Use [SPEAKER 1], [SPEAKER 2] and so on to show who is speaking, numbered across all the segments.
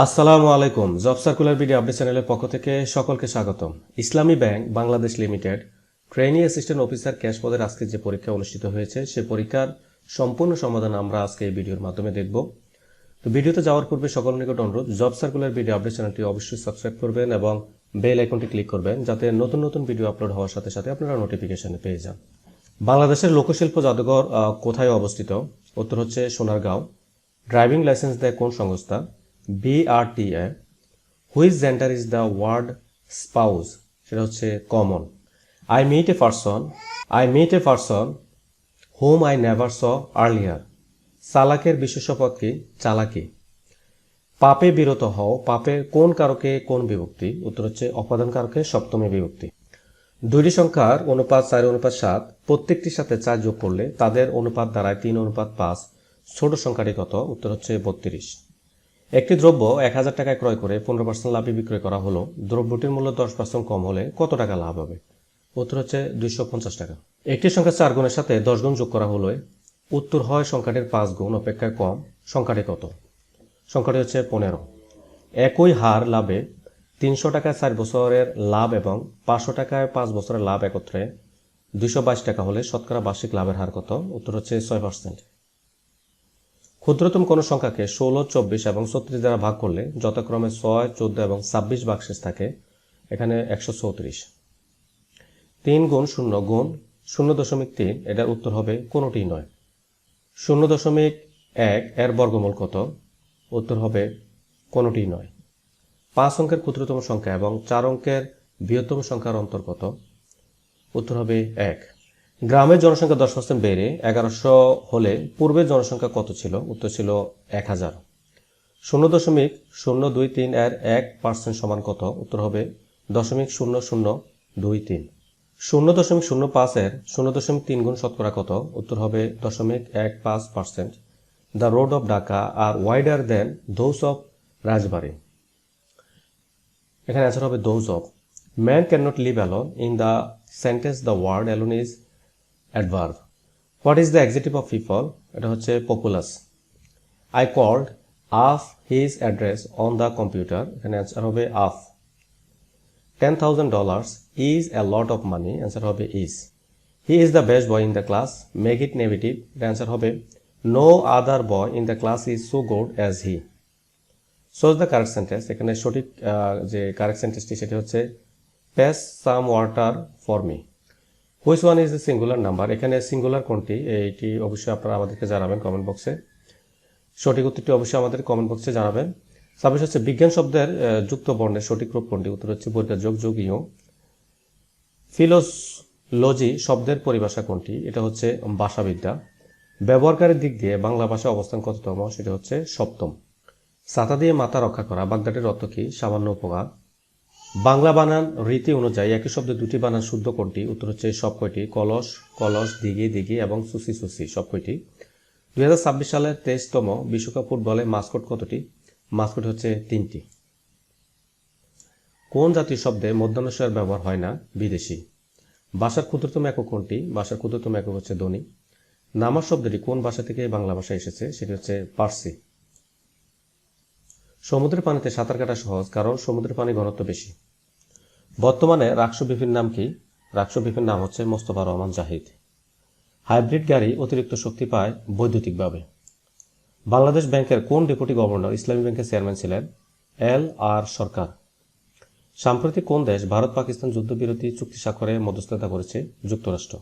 [SPEAKER 1] আসসালামু আলাইকুম। Job circular video update চ্যানেলের পক্ষ থেকে সকলকে স্বাগতম। Islami bank, Bangladesh limited trainee assistant officer cash পদের আজকে যে পরীক্ষা অনুষ্ঠিত হয়েছে, সে পরীক্ষার সম্পূর্ণ সমাধান আমরা আজকে এই ভিডিওর মাধ্যমে দেখব। তো ভিডিওতে যাওয়ার পূর্বে সকল নিকট অনুরোধ, জব সার্কুলার ভিডিও আপডেট চ্যানেলটি অবশ্যই সাবস্ক্রাইব করবেন এবং বেল আইকনটি ক্লিক করবেন যাতে নতুন নতুন ভিডিও আপলোড হওয়ার সাথে সাথে আপনারা নোটিফিকেশন পেয়ে যান। বাংলাদেশের লোকশিল্প জাদুঘর কোথায় অবস্থিত? উত্তর হচ্ছে সোনারগাঁও। ড্রাইভিং লাইসেন্স দেয় কোন সংস্থা? BRTA which gender is the word spouse সেটা হচ্ছে common I meet a person I meet a person home I never saw earlier চালাকের বিশেষ পদ কি? চালাকি। পাপে বিরত হও। পাপের কোন কারকে কোন বিভক্তি? উত্তর হচ্ছে অপাদান কারকে সপ্তমী বিভক্তি। দুইটি সংখ্যার অনুপাত চার, অনুপাত সাত, প্রত্যেকটির সাথে চার যোগ করলে তাদের অনুপাত দ্বারায় তিন, অনুপাত পাঁচ। ছোট সংখ্যাটি কত? উত্তর হচ্ছে বত্রিশ। একটি দ্রব্য এক হাজার টাকায় ক্রয় করে পনেরো পার্সেন্ট লাভে বিক্রয় করা হলো। দ্রব্যটির মূল্য দশ পার্সেন্ট কম হলে কত টাকা লাভ হবে? উত্তর হচ্ছে দুইশো পঞ্চাশ টাকা। একটি সংখ্যা চার গুণের সাথে দশ গুণ যোগ করা হলে উত্তর হয় সংখ্যাটির পাঁচ গুণ, অপেক্ষায় কম, সংখ্যাটি কত? সংখ্যাটি হচ্ছে পনেরো। একই হার লাভে তিনশো টাকায় চার বছরের লাভ এবং পাঁচশো টাকায় পাঁচ বছরের লাভ একত্রে দুইশো বাইশ টাকা হলে শতকরা বার্ষিক লাভের হার কত? উত্তর হচ্ছে ছয় পার্সেন্ট ক্ষুদ্রতম কোনো সংখ্যাকে ষোলো, চব্বিশ এবং ছত্রিশ দ্বারা ভাগ করলে যথাক্রমে ছয়, চোদ্দ এবং ছাব্বিশ বাক্সেস থাকে। এখানে একশো চৌত্রিশ তিন গুণ শূন্য গুণ শূন্য দশমিক তিন, এটার উত্তর হবে কোনোটি নয়। শূন্য দশমিক এক এর বর্গমূল কত? উত্তর হবে কোনোটি নয়। পাঁচ অঙ্কের ক্ষুদ্রতম সংখ্যা এবং চার অঙ্কের বৃহত্তম সংখ্যার অন্তর কত? উত্তর হবে এক। গ্রামের জনসংখ্যা দশ পার্সেন্ট বেড়ে এগারোশো হলে পূর্বের জনসংখ্যা কত ছিল? উত্তর ছিল এক হাজার। শূন্য দশমিক শূন্য দুই তিন এর এক পার্সেন্ট সমান কত? উত্তর হবে দশমিক শূন্য শূন্য দুই তিন। শূন্য দশমিক শূন্য পাঁচের শূন্য দশমিক তিন গুণ শতকরা কত? উত্তর হবে দশমিক এক পাঁচ percent. The road of Dhaka are wider than those of Rajbari. এখানে অ্যান্সার হবে those of. Man can not leave alone in the sentence the word alone is adverb what is the adjective of people এটা হচ্ছে populous I called off his address on the computer এখানে answer হবে off ten thousand dollars is a lot of money answer হবে is he is the best boy in the class make it negative এটা answer হবে no other boy in the class is so good as he choose the correct sentence এখানে সঠিক যে correct সেন্টেন্সটি সেটি হচ্ছে pass some water for me which one is the singular number এখানে singular কোনটি? এইটি অবশ্যই আপনারা আমাদেরকে জানাবেন কমেন্ট বক্সে সঠিক উত্তরটি অবশ্যই আমাদের কমেন্ট বক্সে জানাবেন। ছাব্বিশ হচ্ছে বিজ্ঞান শব্দের যুক্ত বর্ণের সঠিক রূপ কোনটি? উত্তর হচ্ছে বর্গা যোগ যোগ ইয় ফিলোলজি শব্দের পরিভাষা কোনটি? এটা হচ্ছে ভাষাবিদ্যা। ব্যবহারকারীর দিক দিয়ে বাংলা ভাষা অবস্থান কততম? সেটা হচ্ছে সপ্তম। ছাতা দিয়ে মাথা রক্ষা করা বাগদাটের অর্থ কি? সামান্য উপকার। বাংলা বানান রীতি অনুযায়ী একই শব্দে দুটি বানান শুদ্ধ কোনটি? উত্তর হচ্ছে সব কয়টি, কলস কলস, দিঘি দিঘি এবং সুসি সুসি, সব কয়টি? দুই হাজার ছাব্বিশ সালের তেইশতম বিশ্বকাপ ফুটবলে মাস্কট কতটি? মাস্কট হচ্ছে তিনটি। কোন জাতীয় শব্দে মধ্যাহ্নস্বয়ের ব্যবহার হয় না? বিদেশি। ভাষার ক্ষুদ্রতম একক কোনটি? ভাষার ক্ষুদ্রতম একক হচ্ছে ধ্বনি। নামাজ শব্দটি কোন ভাষা থেকে বাংলা ভাষায় এসেছে? সেটি হচ্ছে পার্সি। সমুদ্রের পানিতে সাঁতার কাটা সহজ, কারণ সমুদ্রের পানি ঘনত্ব বেশি। বর্তমানে রাষ্ট্রবিপির নাম কি? রাষ্ট্রবিপির নাম হচ্ছে মোস্তফা রহমান জাহিদ। হাইব্রিড গাড়ি অতিরিক্ত শক্তি পায় বৈদ্যুতিকভাবে। বাংলাদেশ ব্যাংকের কোন ডেপুটি গভর্নর ইসলামী ব্যাংকের চেয়ারম্যান ছিলেন? এল আর সরকার। সাম্প্রতিক কোন দেশ ভারত পাকিস্তান যুদ্ধবিরতি চুক্তি স্বাক্ষরে মধ্যস্থতা করেছে যুক্তরাষ্ট্র?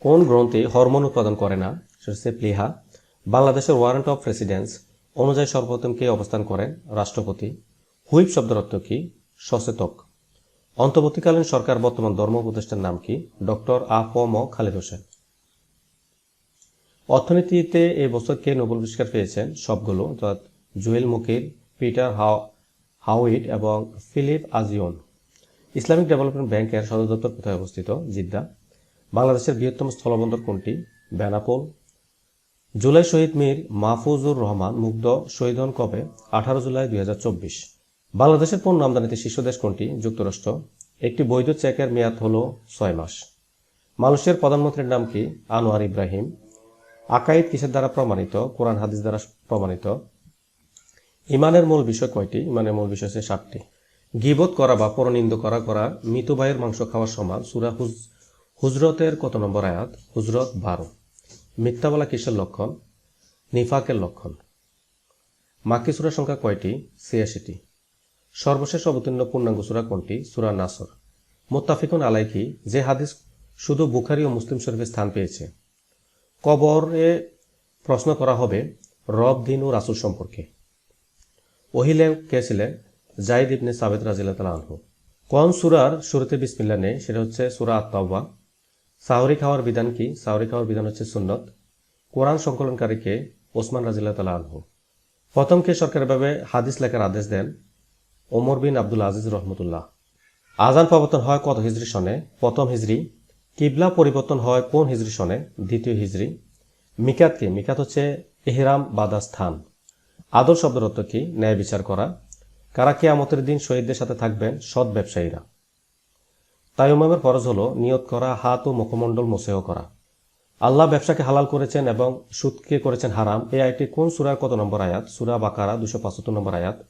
[SPEAKER 1] কোন গ্রন্থে হরমোন উৎপাদন করে না? সেটা হচ্ছে প্লিহা। বাংলাদেশের ওয়ারেন্ট অফ রেসিডেন্স অনুযায়ী সর্বপ্রথম কে অবস্থান করেন? রাষ্ট্রপতি। হুইপ শব্দের অর্থ কি? সচেতক। অন্তর্বর্তীকালীন সরকার বর্তমান ধর্ম উপদেষ্টার নাম কি? ডক্টর আ আফ ম খালেদ হোসেন। অর্থনীতিতে এই বছর কে নোবেল পুরস্কার পেয়েছেন? সবগুলো, অর্থাৎ জুয়েল মুকির পিটার হাও, হাউইট এবং ফিলিপ আজিওন ইসলামিক ডেভেলপমেন্ট ব্যাংকের সদর দপ্তর কোথায় অবস্থিত? জিদ্দা। বাংলাদেশের বৃহত্তম স্থলবন্দর কোনটি? বেনাপোল জুলাই শহীদ মীর মাহফুজুর রহমান মুগ্ধ শহীদ হন কবে? আঠারো জুলাই দুই হাজার চব্বিশ। বাংলাদেশের পণ্য আমদানিতে শীর্ষ দেশ কোনটি? যুক্তরাষ্ট্র। একটি বৈধ চেকের মেয়াদ হল ছয় মাস। মানুষের প্রধানমন্ত্রীর নাম কি? আনোয়ার ইব্রাহিম। আকাইদ কিসের দ্বারা প্রমাণিত? কোরআন, হাদিস দ্বারা প্রমাণিত। ইমানের মূল বিষয় কয়টি? ইমানের মূল বিষয় হচ্ছে সাতটি। গিবত করা বা পরনিন্দ করা করা, মৃত ভাইয়ের মাংস খাওয়ার সমান, সুরা হুজ হুজরতের কত নম্বর আয়াত? হুজরত বারো। মিথ্যা বলা কিসের লক্ষণ, নিফাকের লক্ষণ। মাক্কি সুরা সংখ্যা কয়টি? ছিয়াশিটি। সর্বশেষ অবতীর্ণ পূর্ণাঙ্গ সুরা কোনটি? সুরা নাসর। মোত্তাফিকুন আলাইকি যে হাদিস শুধু বুখারি ও মুসলিম শরীফে স্থান পেয়েছে। কবরে প্রশ্ন করা হবে, রব, দিন ও রাসুল সম্পর্কে। ওহিলে কে ছিলেন? জাইদ ইবনে সাবেদ রাজিল্লাহ তালা আনহু। কোন সুরার শুরুতে বিসমিল্লা নেই, সেটা হচ্ছে সুরা আত্মাওবা সাহরি খাওয়ার বিধান কি? সাহরি খাওয়ার বিধান হচ্ছে সুন্নত। কোরআন সংকলনকারীকে ওসমান রাজিল্লাহ তালা আনহু। প্রথম কে সরকারিভাবে হাদিস লেখার আদেশ দেন? ওমর বিন আব্দুল আজিজ রহমতুল্লাহ। আজান প্রবর্তন হয় কত হিজরি সনে? প্রথম হিজরি। কিবলা পরিবর্তন হয় কোন হিজরি সনে? দ্বিতীয় হিজরি। মিকাত কি? মিকাত হচ্ছে এহরাম বাদা স্থান আদর শব্দের অর্থ কি? ন্যায় বিচার করা। কারা কেয়ামতের দিন শহীদদের সাথে থাকবেন? সৎ ব্যবসায়ীরা। তাইমামের ফরজ হলো নিয়ত করা, হাত ও মুখমণ্ডল মোসেহ করা। আল্লাহ ব্যবসাকে হালাল করেছেন এবং সুদকে করেছেন হারাম। এই আয়টি কোন সুরার কত নম্বর আয়াত? সুরা বাকারা দুশো পঁচাত্তর নম্বর আয়াত।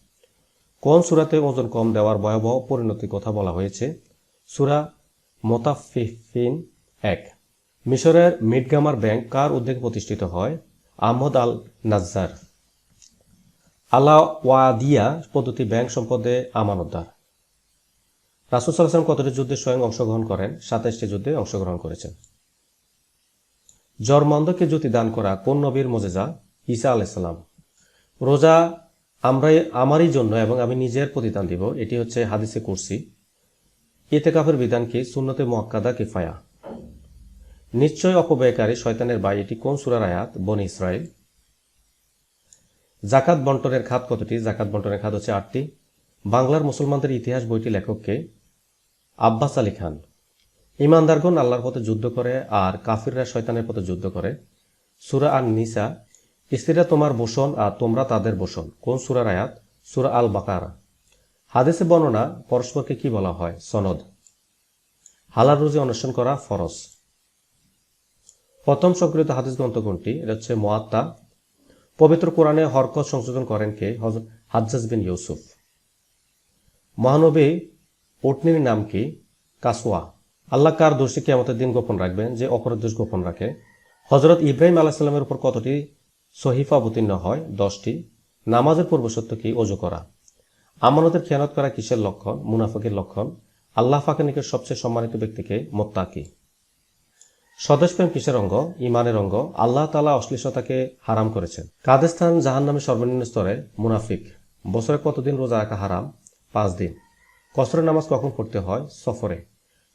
[SPEAKER 1] কোন সুরাতে ওজন কম দেওয়ার ভয়াবহ পরিণতির কথা বলা হয়েছে? সুরা মোতাফিফিন এক। মিশরের মিডগামার ব্যাংক কার উদ্যোগে প্রতিষ্ঠিত হয়? আহমদ আল নাজ্জার আলা ওয়াদিয়া পদ্ধতি ব্যাংক সম্পদে আমানতদার। রাসুল সাল্লাম কতটি যুদ্ধে স্বয়ং অংশগ্রহণ করেন? সাতাইশটি যুদ্ধে অংশগ্রহণ করেছেন। জরমন্দকে জ্যোতি দান করা কোন নবীর মোজেজা? ঈসা আলাইসাল্লাম রোজা আমরাই, আমারই জন্য এবং আমি নিজের প্রতিদান দিব, এটি হচ্ছে হাদিসে কুরসি। ইতেকাফের বিধান কি? সুন্নতে মোয়াক্কাদা কিফায়া। নিশ্চয় অপব্যয়কারী শয়তানের বাই, এটি কোন সুরার আয়াত? বনি ইসরায়েল জাকাত বন্টনের খাত কতটি? জাকাত বন্টনের খাত হচ্ছে আটটি। বাংলার মুসলমানদের ইতিহাস বইটি লেখককে আব্বাস আলী খান। ইমানদারগণ আল্লাহর পথে যুদ্ধ করে আর কাফিররা শয়তানের পথে যুদ্ধ করে। সুরা আন নিসা স্ত্রীরা তোমার বসন আর তোমরা তাদের বসন। কোন সুরার আয়াত? সুরা আল বাকারা হাদিসে বর্ণনা, পরস্পরকে কি বলা হয়? সনদ। হালাল রুজি অনুষ্ঠান করা ফরজ। প্রথম সংকলিত হাদিস গ্রন্থ কোনটি এটা হচ্ছে মোয়াত্তা পবিত্র কোরআনে হরকত সংশোধন করেন কে? হাজ্জাজ বিন ইউসুফ। মহানবী পত্নীর নাম কি? কাসোয়া। আল্লাহ কার দোষী কেমতের দিন গোপন রাখবেন যে অপরের দোষ গোপন রাখে? হজরত ইব্রাহিম আলাহিসাল্লামের উপর কতটি সহিফা অবতীর্ণ হয়? দশটি। নামাজের পূর্বসত্য কি? অজু করা। আমানতের খেয়ানত করা কিসের লক্ষণ? মুনাফাকের লক্ষণ। আল্লাহ ফাঁকের সবচেয়ে সম্মানিত ব্যক্তিকে মোত্তাকি স্বদেশপ্রেম কিসের অঙ্গ? ইমানের অঙ্গ। আল্লাহ তালা অশ্লীলতাকে হারাম করেছেন। কাদেস্তান জাহান নামে সর্বনিম্ন স্তরে? মুনাফিক। বছরে কতদিন রোজা রাখা হারাম? পাঁচ দিন। কসরের নামাজ কখন পড়তে হয়? সফরে।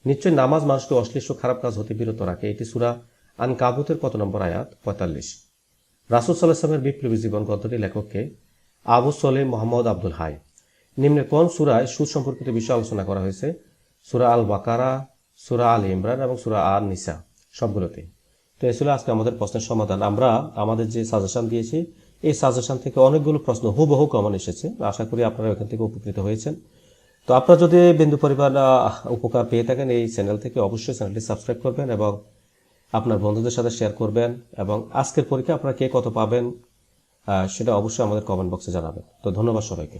[SPEAKER 1] নিশ্চয় নামাজ মানুষকে অশ্লীল খারাপ কাজ হতে বিরত রাখে। এটি সুরা আন কাবুতের কত নম্বর আয়াত? পঁয়তাল্লিশ। রাসুল সাল্লাহামের বিপ্লবী জীবন গ্রন্থটি লেখককে আবু সলিম মোহাম্মদ আব্দুল হাই। নিম্নে কোন সুরায় সুদ সম্পর্কিত বিষয় আলোচনা করা হয়েছে? সুরা আল বাকারা সুরা আল ইমরান এবং সুরা আল নিসা সবগুলোতে। তো এ ছিল আজকে আমাদের প্রশ্নের সমাধান। আমরা আমাদের যে সাজেশন দিয়েছি, এই সাজেশন থেকে অনেকগুলো প্রশ্ন হুবহু কমন এসেছে। আশা করি আপনারা এখান থেকে উপকৃত হয়েছেন। তো আপনারা যদি বিন্দু পরিবার উপকার পেয়ে থাকেন এই চ্যানেল থেকে, অবশ্যই চ্যানেলটি সাবস্ক্রাইব করবেন এবং আপনার বন্ধুদের সাথে শেয়ার করবেন এবং আজকের পরীক্ষা আপনারা কে কত পাবেন সেটা অবশ্যই আমাদের কমেন্ট বক্সে জানাবেন। তো ধন্যবাদ সবাইকে।